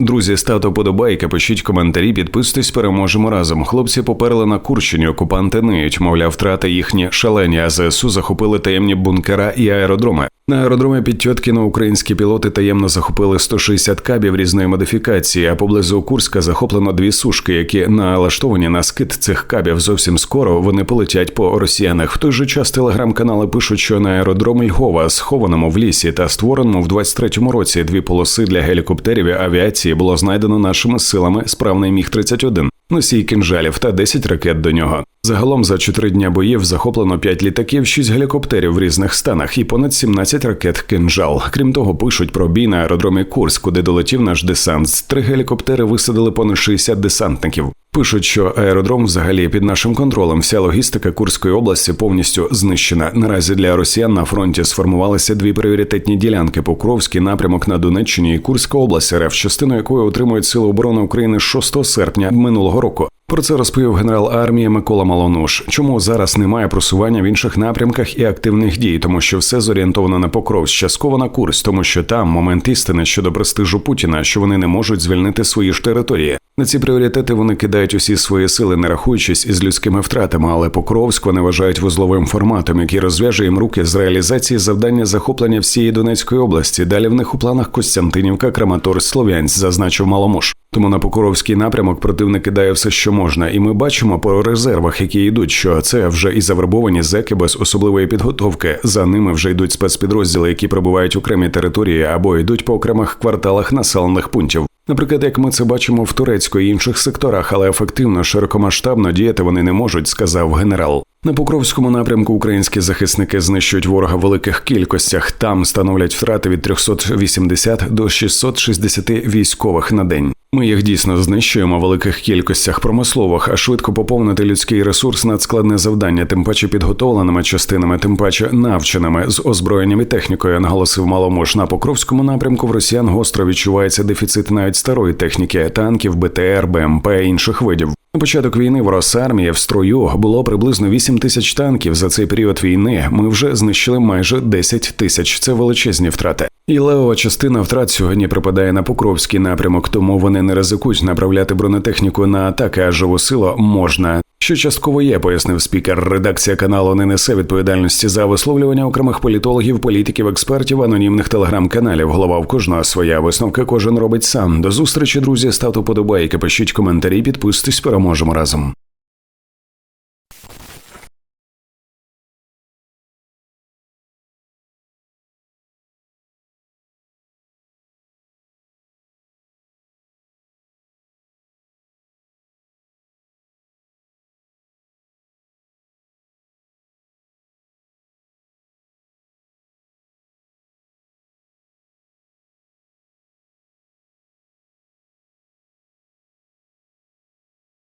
Друзі, ставте подобайки, пишіть коментарі, підписуйтесь, переможемо разом. Хлопці поперли на Курщині, окупанти ниють, мовляв, втрати їхні шалені, а ЗСУ захопили таємні бункера і аеродроми. На аеродромі Підтьоткіно українські пілоти таємно захопили 160 кабів різної модифікації, а поблизу Курська захоплено дві сушки, які налаштовані на скид цих кабів. Зовсім скоро вони полетять по росіянах. В той же час телеграм-канали пишуть, що на аеродромі Львова, схованому в лісі та створеному в 23-му році дві полоси для гелікоптерів і авіації було знайдено нашими силами справний міг 31 носій кінжалів та 10 ракет до нього. Загалом за чотири дня боїв захоплено 5 літаків, 6 гелікоптерів в різних станах і понад 17 ракет кинжал. Крім того, пишуть про бій на аеродромі Курськ, куди долетів наш десант. Три гелікоптери висадили понад 60 десантників. Пишуть, що аеродром взагалі під нашим контролем. Вся логістика Курської області повністю знищена. Наразі для росіян на фронті сформувалися дві пріоритетні ділянки: Покровський напрямок на Донеччині і Курська область, РФ, частину якої отримують Сили оборони України з 6 серпня минулого року. Про це розповів генерал армії Микола Малонуш. Чому зараз немає просування в інших напрямках і активних дій, тому що все зорієнтовано на Покровськ, частково на курс, тому що там момент істини щодо престижу Путіна, що вони не можуть звільнити свої ж території. На ці пріоритети вони кидають усі свої сили, не рахуючись із людськими втратами, але Покровськ вони вважають вузловим форматом, який розв'яже їм руки з реалізації завдання захоплення всієї Донецької області. Далі в них у планах Костянтинівка, Краматорськ, Слов'янськ, зазначив Маломуш. Тому на Покровський напрямок противник кидає все, що можна, і ми бачимо по резервах, які йдуть, що це вже і завербовані зеки без особливої підготовки. За ними вже йдуть спецпідрозділи, які прибувають окремі території або йдуть по окремих кварталах населених пунктів. Наприклад, як ми це бачимо в Турецьку і інших секторах, але ефективно широкомасштабно діяти вони не можуть, сказав генерал. На Покровському напрямку українські захисники знищують ворога в великих кількостях. Там становлять втрати від 380 до 660 військових на день. Ми їх дійсно знищуємо в великих кількостях промислових, а швидко поповнити людський ресурс надскладне завдання, тим паче підготовленими частинами, тим паче навченими з озброєнням і технікою, наголосив Маломуш. На Покровському напрямку в росіян гостро відчувається дефіцит навіть старої техніки, танків, БТР, БМП інших видів. На початок війни в Росармії в строю було приблизно 8 тисяч танків. За цей період війни ми вже знищили майже 10 тисяч. Це величезні втрати. І левова частина втрат сьогодні припадає на Покровський напрямок, тому вони не ризикують направляти бронетехніку на атаки, а живу силу можна. Що частково є, пояснив спікер. Редакція каналу не несе відповідальності за висловлювання окремих політологів, політиків, експертів, анонімних телеграм-каналів. Голова в кожного своя висновка кожен робить сам. До зустрічі, друзі. Ставте подобайки, пишіть коментарі, підписуйтесь, переможемо разом.